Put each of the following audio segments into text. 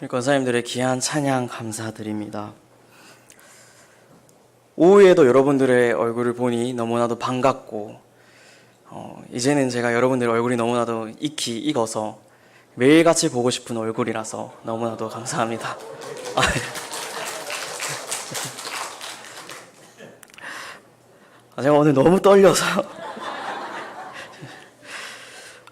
우리 권사님들의 귀한 찬양 감사드립니다. 오후에도 여러분들의 얼굴을 보니 너무나도 반갑고, 어, 이제는 제가 여러분들의 얼굴이 너무나도 익히 익어서 매일같이 보고 싶은 얼굴이라서 너무나도 감사합니다. 아, 아, 제가 오늘 너무 떨려서.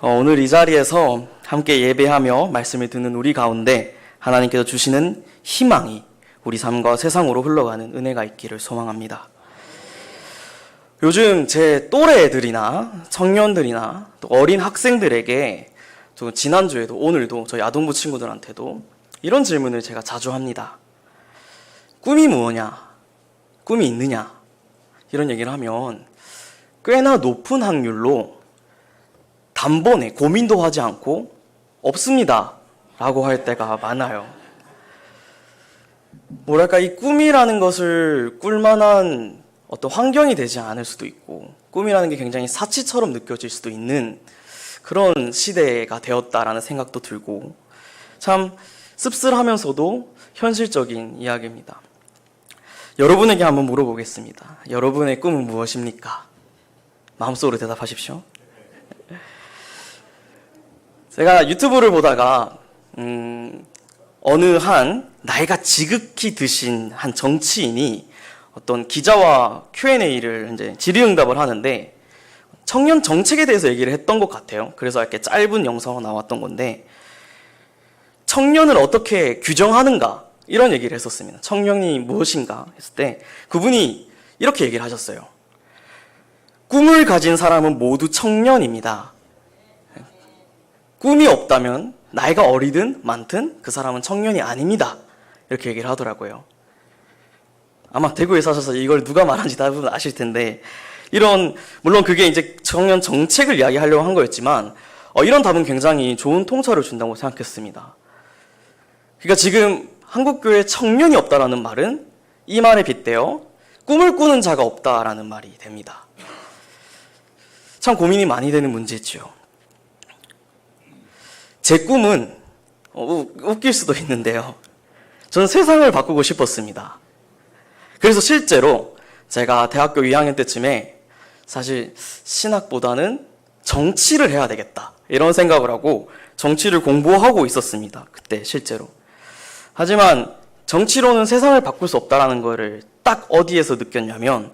어, 오늘 이 자리에서 함께 예배하며 말씀을 듣는 우리 가운데 하나님께서 주시는 희망이 우리 삶과 세상으로 흘러가는 은혜가 있기를 소망합니다. 요즘 제 또래 애들이나 청년들이나 또 어린 학생들에게 또 지난주에도 오늘도 저희 아동부 친구들한테도 이런 질문을 제가 자주 합니다. 꿈이 무엇냐? 꿈이 있느냐? 이런 얘기를 하면 꽤나 높은 확률로 단번에 고민도 하지 않고 없습니다. 라고 할 때가 많아요. 뭐랄까, 이 꿈이라는 것을 꿀만한 어떤 환경이 되지 않을 수도 있고, 꿈이라는 게 굉장히 사치처럼 느껴질 수도 있는 그런 시대가 되었다라는 생각도 들고, 참 씁쓸하면서도 현실적인 이야기입니다. 여러분에게 한번 물어보겠습니다. 여러분의 꿈은 무엇입니까? 마음속으로 대답하십시오. 제가 유튜브를 보다가 음, 어느 한 나이가 지극히 드신 한 정치인이 어떤 기자와 Q&A를 이제 질의응답을 하는데 청년 정책에 대해서 얘기를 했던 것 같아요. 그래서 이렇게 짧은 영상으로 나왔던 건데 청년을 어떻게 규정하는가 이런 얘기를 했었습니다. 청년이 무엇인가 했을 때 그분이 이렇게 얘기를 하셨어요. 꿈을 가진 사람은 모두 청년입니다. 꿈이 없다면 나이가 어리든 많든 그 사람은 청년이 아닙니다. 이렇게 얘기를 하더라고요. 아마 대구에 사셔서 이걸 누가 말한지 대부분 아실 텐데 이런 물론 그게 이제 청년 정책을 이야기하려고 한 거였지만 어, 이런 답은 굉장히 좋은 통찰을 준다고 생각했습니다. 그러니까 지금 한국 교회 청년이 없다라는 말은 이 말에 빗대어 꿈을 꾸는 자가 없다라는 말이 됩니다. 참 고민이 많이 되는 문제지요. 제 꿈은 어, 우- 웃길 수도 있는데요. 저는 세상을 바꾸고 싶었습니다. 그래서 실제로 제가 대학교 2학년 때쯤에 사실 신학보다는 정치를 해야 되겠다. 이런 생각을 하고 정치를 공부하고 있었습니다. 그때 실제로. 하지만 정치로는 세상을 바꿀 수 없다라는 거를 딱 어디에서 느꼈냐면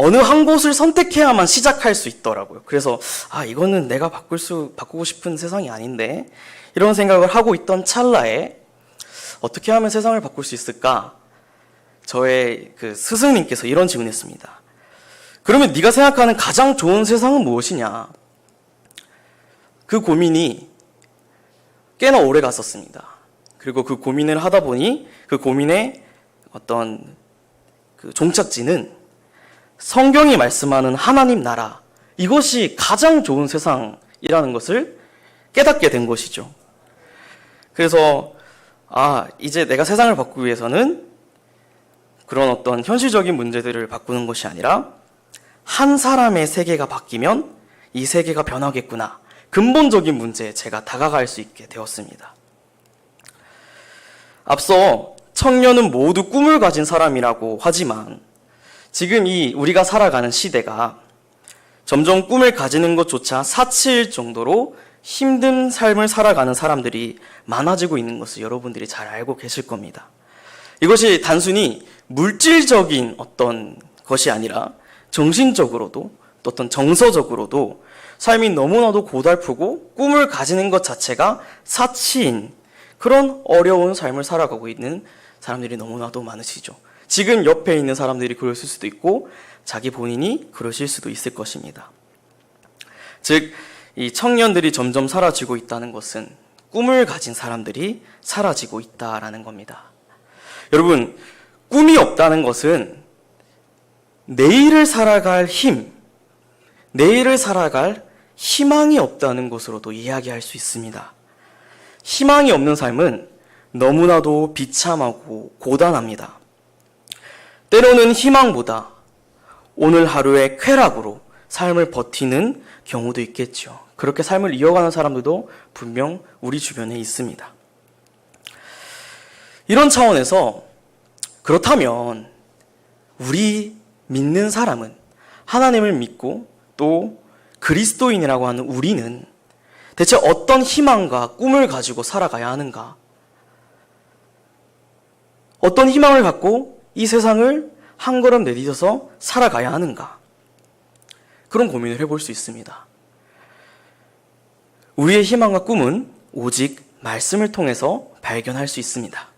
어느 한 곳을 선택해야만 시작할 수 있더라고요. 그래서 아 이거는 내가 바꿀 수 바꾸고 싶은 세상이 아닌데 이런 생각을 하고 있던 찰나에 어떻게 하면 세상을 바꿀 수 있을까? 저의 그 스승님께서 이런 질문했습니다. 그러면 네가 생각하는 가장 좋은 세상은 무엇이냐? 그 고민이 꽤나 오래 갔었습니다. 그리고 그 고민을 하다 보니 그 고민의 어떤 그 종착지는 성경이 말씀하는 하나님 나라 이것이 가장 좋은 세상이라는 것을 깨닫게 된 것이죠. 그래서 아 이제 내가 세상을 바꾸기 위해서는 그런 어떤 현실적인 문제들을 바꾸는 것이 아니라 한 사람의 세계가 바뀌면 이 세계가 변하겠구나 근본적인 문제에 제가 다가갈 수 있게 되었습니다. 앞서 청년은 모두 꿈을 가진 사람이라고 하지만 지금 이 우리가 살아가는 시대가 점점 꿈을 가지는 것조차 사치일 정도로 힘든 삶을 살아가는 사람들이 많아지고 있는 것을 여러분들이 잘 알고 계실 겁니다. 이것이 단순히 물질적인 어떤 것이 아니라 정신적으로도 또 어떤 정서적으로도 삶이 너무나도 고달프고 꿈을 가지는 것 자체가 사치인 그런 어려운 삶을 살아가고 있는 사람들이 너무나도 많으시죠. 지금 옆에 있는 사람들이 그러실 수도 있고 자기 본인이 그러실 수도 있을 것입니다. 즉, 이 청년들이 점점 사라지고 있다는 것은 꿈을 가진 사람들이 사라지고 있다라는 겁니다. 여러분, 꿈이 없다는 것은 내일을 살아갈 힘, 내일을 살아갈 희망이 없다는 것으로도 이야기할 수 있습니다. 희망이 없는 삶은 너무나도 비참하고 고단합니다. 때로는 희망보다 오늘 하루의 쾌락으로 삶을 버티는 경우도 있겠죠. 그렇게 삶을 이어가는 사람들도 분명 우리 주변에 있습니다. 이런 차원에서 그렇다면 우리 믿는 사람은 하나님을 믿고 또 그리스도인이라고 하는 우리는 대체 어떤 희망과 꿈을 가지고 살아가야 하는가? 어떤 희망을 갖고 이 세상을 한 걸음 내딛어서 살아가야 하는가? 그런 고민을 해볼 수 있습니다. 우리의 희망과 꿈은 오직 말씀을 통해서 발견할 수 있습니다.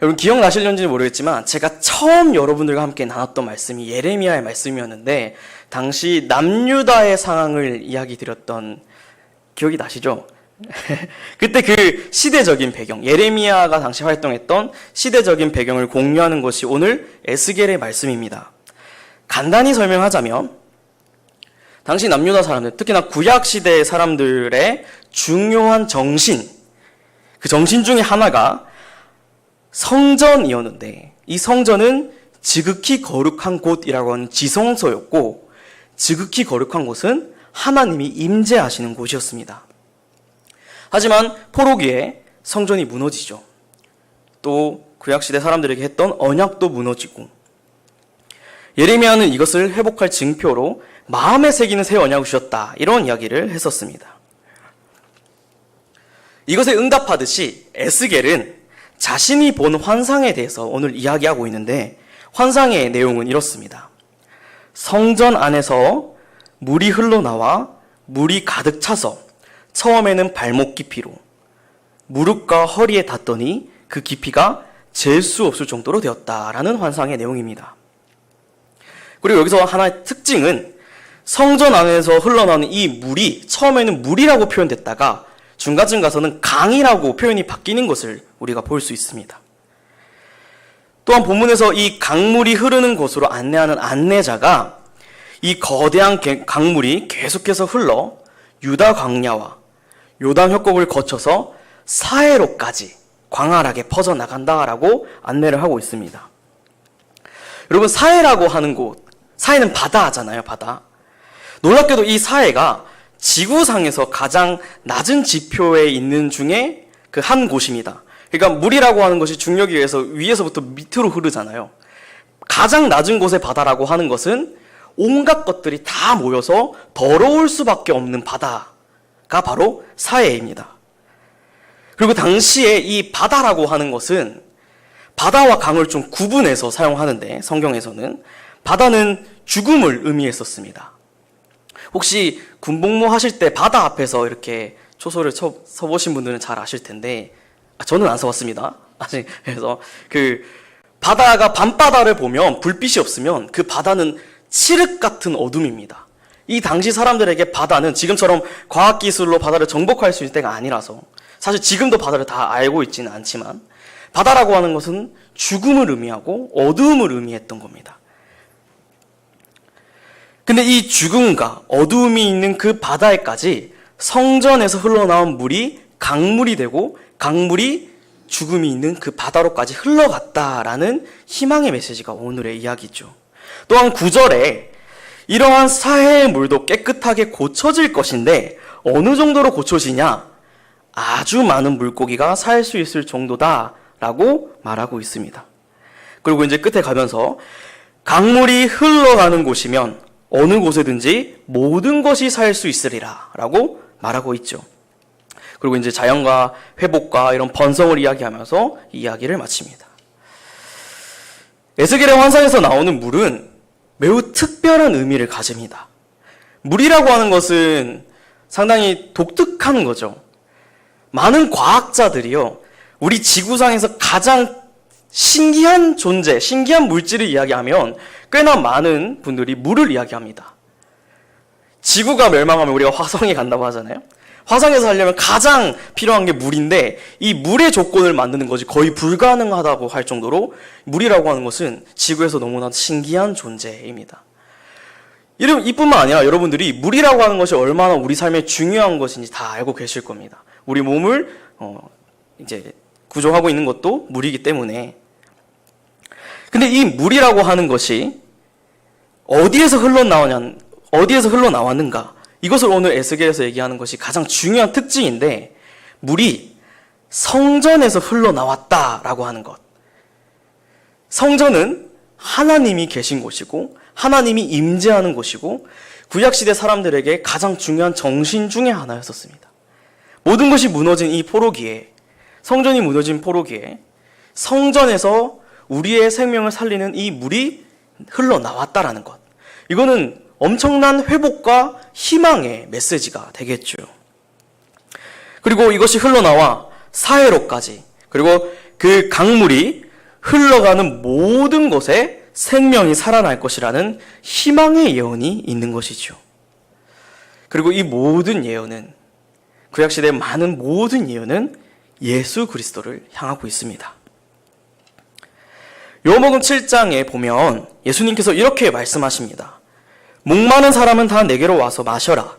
여러분 기억나실런지 모르겠지만 제가 처음 여러분들과 함께 나눴던 말씀이 예레미야의 말씀이었는데 당시 남유다의 상황을 이야기 드렸던 기억이 나시죠? 그때 그 시대적인 배경, 예레미야가 당시 활동했던 시대적인 배경을 공유하는 것이 오늘 에스겔의 말씀입니다. 간단히 설명하자면 당시 남유다 사람들, 특히나 구약 시대의 사람들의 중요한 정신, 그 정신 중에 하나가 성전이었는데 이 성전은 지극히 거룩한 곳이라고 하는 지성소였고 지극히 거룩한 곳은 하나님이 임재하시는 곳이었습니다. 하지만 포로기에 성전이 무너지죠. 또 구약시대 사람들에게 했던 언약도 무너지고 예레미야는 이것을 회복할 증표로 마음에 새기는 새 언약을 주셨다. 이런 이야기를 했었습니다. 이것에 응답하듯이 에스겔은 자신이 본 환상에 대해서 오늘 이야기하고 있는데 환상의 내용은 이렇습니다. 성전 안에서 물이 흘러나와 물이 가득 차서 처음에는 발목 깊이로 무릎과 허리에 닿더니 그 깊이가 잴 수 없을 정도로 되었다라는 환상의 내용입니다. 그리고 여기서 하나의 특징은 성전 안에서 흘러나오는 이 물이 처음에는 물이라고 표현됐다가 중간쯤 가서는 강이라고 표현이 바뀌는 것을 우리가 볼 수 있습니다. 또한 본문에서 이 강물이 흐르는 곳으로 안내하는 안내자가 이 거대한 강물이 계속해서 흘러 유다 광야와 요단 협곡을 거쳐서 사해로까지 광활하게 퍼져나간다라고 안내를 하고 있습니다. 여러분, 사해라고 하는 곳, 사해는 바다잖아요, 바다. 놀랍게도 이 사해가 지구상에서 가장 낮은 지표에 있는 중에 그 한 곳입니다. 그러니까 물이라고 하는 것이 중력에 의해서 위에서부터 밑으로 흐르잖아요. 가장 낮은 곳의 바다라고 하는 것은 온갖 것들이 다 모여서 더러울 수밖에 없는 바다 가 바로 사해입니다. 그리고 당시에 이 바다라고 하는 것은 바다와 강을 좀 구분해서 사용하는데 성경에서는 바다는 죽음을 의미했었습니다. 혹시 군복무 하실 때 바다 앞에서 이렇게 초소를 쳐, 서보신 분들은 잘 아실 텐데 아, 저는 안 써봤습니다. 아직 그래서 그 바다가 밤바다를 보면 불빛이 없으면 그 바다는 칠흑 같은 어둠입니다. 이 당시 사람들에게 바다는 지금처럼 과학기술로 바다를 정복할 수 있을 때가 아니라서 사실 지금도 바다를 다 알고 있지는 않지만 바다라고 하는 것은 죽음을 의미하고 어두움을 의미했던 겁니다. 근데 이 죽음과 어두움이 있는 그 바다에까지 성전에서 흘러나온 물이 강물이 되고 강물이 죽음이 있는 그 바다로까지 흘러갔다라는 희망의 메시지가 오늘의 이야기죠. 또한 구절에 이러한 사해의 물도 깨끗하게 고쳐질 것인데 어느 정도로 고쳐지냐? 아주 많은 물고기가 살 수 있을 정도다라고 말하고 있습니다. 그리고 이제 끝에 가면서 강물이 흘러가는 곳이면 어느 곳에든지 모든 것이 살 수 있으리라 라고 말하고 있죠. 그리고 이제 자연과 회복과 이런 번성을 이야기하면서 이야기를 마칩니다. 에스겔의 환상에서 나오는 물은 매우 특별한 의미를 가집니다. 물이라고 하는 것은 상당히 독특한 거죠. 많은 과학자들이요, 우리 지구상에서 가장 신기한 존재, 신기한 물질을 이야기하면 꽤나 많은 분들이 물을 이야기합니다. 지구가 멸망하면 우리가 화성에 간다고 하잖아요. 화성에서 살려면 가장 필요한 게 물인데 이 물의 조건을 만드는 것이 거의 불가능하다고 할 정도로 물이라고 하는 것은 지구에서 너무나 신기한 존재입니다. 이뿐만 아니라 여러분들이 물이라고 하는 것이 얼마나 우리 삶에 중요한 것인지 다 알고 계실 겁니다. 우리 몸을 어, 이제 구조하고 있는 것도 물이기 때문에 근데 이 물이라고 하는 것이 어디에서 흘러나오냐, 어디에서 흘러나왔는가? 이것을 오늘 에스겔에서 얘기하는 것이 가장 중요한 특징인데, 물이 성전에서 흘러나왔다라고 하는 것. 성전은 하나님이 계신 곳이고 하나님이 임재하는 곳이고 구약 시대 사람들에게 가장 중요한 정신 중의 하나였었습니다. 모든 것이 무너진 이 포로기에 성전이 무너진 포로기에 성전에서 우리의 생명을 살리는 이 물이 흘러나왔다라는 것. 이거는 엄청난 회복과 희망의 메시지가 되겠죠. 그리고 이것이 흘러나와 사해로까지 그리고 그 강물이 흘러가는 모든 곳에 생명이 살아날 것이라는 희망의 예언이 있는 것이죠. 그리고 이 모든 예언은 구약시대의 많은 모든 예언은 예수 그리스도를 향하고 있습니다. 요한복음 7장에 보면 예수님께서 이렇게 말씀하십니다. 목마른 사람은 다 내게로 와서 마셔라.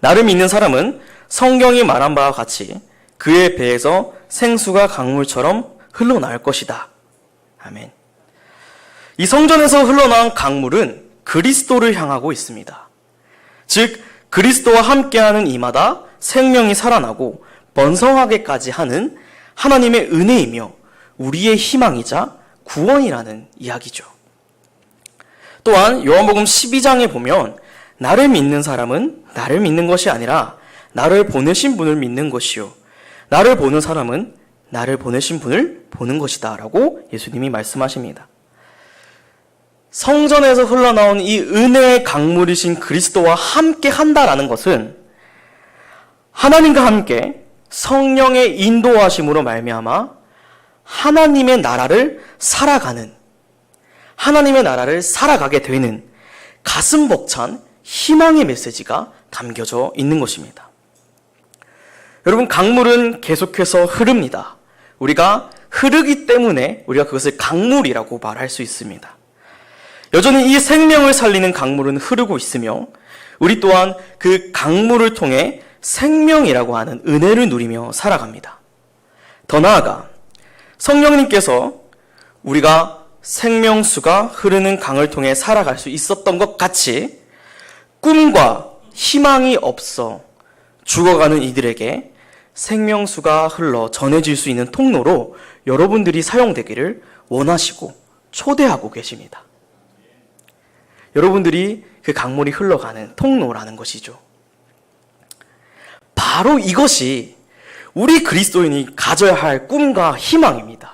나를 믿는 사람은 성경이 말한 바와 같이 그의 배에서 생수가 강물처럼 흘러나올 것이다. 아멘. 이 성전에서 흘러나온 강물은 그리스도를 향하고 있습니다. 즉, 그리스도와 함께하는 이마다 생명이 살아나고 번성하게까지 하는 하나님의 은혜이며 우리의 희망이자 구원이라는 이야기죠. 또한 요한복음 12장에 보면 나를 믿는 사람은 나를 믿는 것이 아니라 나를 보내신 분을 믿는 것이요. 나를 보는 사람은 나를 보내신 분을 보는 것이다. 라고 예수님이 말씀하십니다. 성전에서 흘러나온 이 은혜의 강물이신 그리스도와 함께 한다라는 것은 하나님과 함께 성령의 인도하심으로 말미암아 하나님의 나라를 살아가는 하나님의 나라를 살아가게 되는 가슴 벅찬 희망의 메시지가 담겨져 있는 것입니다. 여러분 강물은 계속해서 흐릅니다. 우리가 흐르기 때문에 우리가 그것을 강물이라고 말할 수 있습니다. 여전히 이 생명을 살리는 강물은 흐르고 있으며 우리 또한 그 강물을 통해 생명이라고 하는 은혜를 누리며 살아갑니다. 더 나아가 성령님께서 우리가 생명수가 흐르는 강을 통해 살아갈 수 있었던 것 같이 꿈과 희망이 없어 죽어가는 이들에게 생명수가 흘러 전해질 수 있는 통로로 여러분들이 사용되기를 원하시고 초대하고 계십니다. 여러분들이 그 강물이 흘러가는 통로라는 것이죠. 바로 이것이 우리 그리스도인이 가져야 할 꿈과 희망입니다.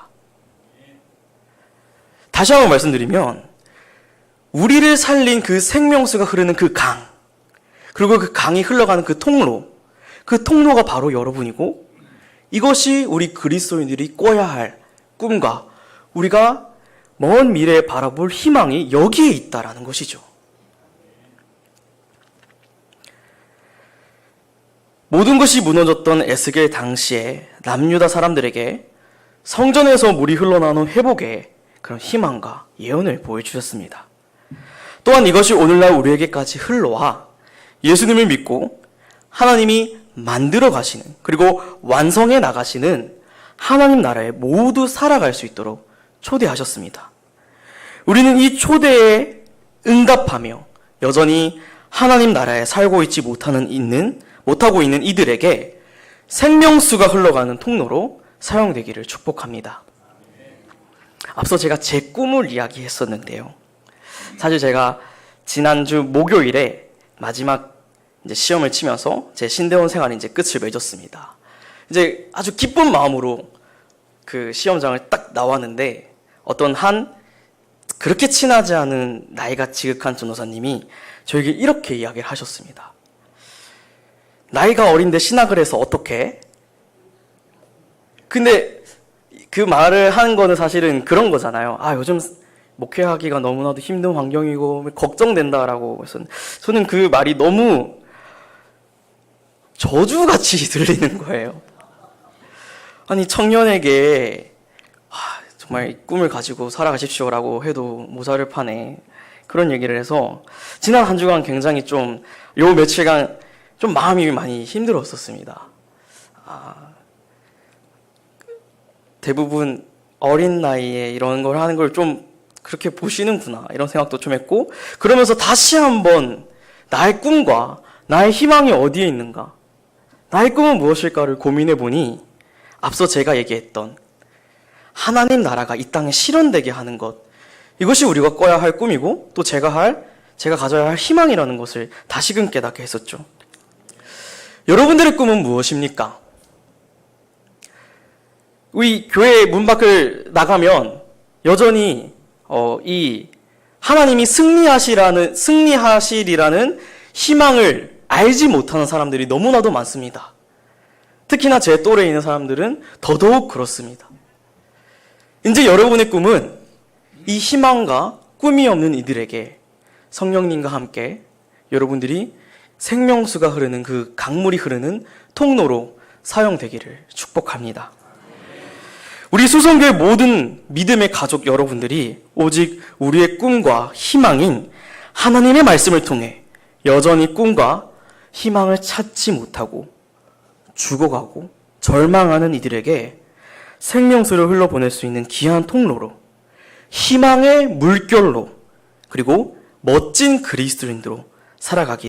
다시 한번 말씀드리면, 우리를 살린 그 생명수가 흐르는 그 강, 그리고 그 강이 흘러가는 그 통로, 그 통로가 바로 여러분이고, 이것이 우리 그리스도인들이 꿔야 할 꿈과 우리가 먼 미래에 바라볼 희망이 여기에 있다라는 것이죠. 모든 것이 무너졌던 에스겔 당시에 남유다 사람들에게 성전에서 물이 흘러나오는 회복의 그런 희망과 예언을 보여주셨습니다. 또한 이것이 오늘날 우리에게까지 흘러와 예수님을 믿고 하나님이 만들어 가시는 그리고 완성해 나가시는 하나님 나라에 모두 살아갈 수 있도록 초대하셨습니다. 우리는 이 초대에 응답하며 여전히 하나님 나라에 살고 있지 못하는 있는 못하고 있는 이들에게 생명수가 흘러가는 통로로 사용되기를 축복합니다. 앞서 제가 제 꿈을 이야기했었는데요. 사실 제가 지난주 목요일에 마지막 이제 시험을 치면서 제 신대원 생활이 이제 끝을 맺었습니다. 이제 아주 기쁜 마음으로 그 시험장을 딱 나왔는데 어떤 한 그렇게 친하지 않은 나이가 지극한 전도사님이 저에게 이렇게 이야기를 하셨습니다. 나이가 어린데 신학을 해서 어떻게? 근데 그 말을 하는 거는 사실은 그런 거잖아요. 아, 요즘 목회하기가 너무나도 힘든 환경이고 걱정된다라고. 그래서 저는 그 말이 너무 저주같이 들리는 거예요. 아니, 청년에게 아, 정말 꿈을 가지고 살아가십시오라고 해도 모자를 파네. 그런 얘기를 해서 지난 한 주간 굉장히 좀 요 며칠간 좀 마음이 많이 힘들었었습니다. 아, 대부분 어린 나이에 이런 걸 하는 걸 좀 그렇게 보시는구나 이런 생각도 좀 했고 그러면서 다시 한번 나의 꿈과 나의 희망이 어디에 있는가 나의 꿈은 무엇일까를 고민해 보니 앞서 제가 얘기했던 하나님 나라가 이 땅에 실현되게 하는 것. 이것이 우리가 꿔야 할 꿈이고 또 제가 할, 제가 가져야 할 희망이라는 것을 다시금 깨닫게 했었죠. 여러분들의 꿈은 무엇입니까? 우리 교회 문 밖을 나가면 여전히 어, 이 하나님이 승리하시라는 승리하시리라는 희망을 알지 못하는 사람들이 너무나도 많습니다. 특히나 제 또래에 있는 사람들은 더더욱 그렇습니다. 이제 여러분의 꿈은 이 희망과 꿈이 없는 이들에게 성령님과 함께 여러분들이 생명수가 흐르는 그 강물이 흐르는 통로로 사용되기를 축복합니다. 우리 수성교회 모든 믿음의 가족 여러분들이 오직 우리의 꿈과 희망인 하나님의 말씀을 통해 여전히 꿈과 희망을 찾지 못하고 죽어가고 절망하는 이들에게 생명수를 흘러보낼 수 있는 귀한 통로로 희망의 물결로 그리고 멋진 그리스도인으로 살아가기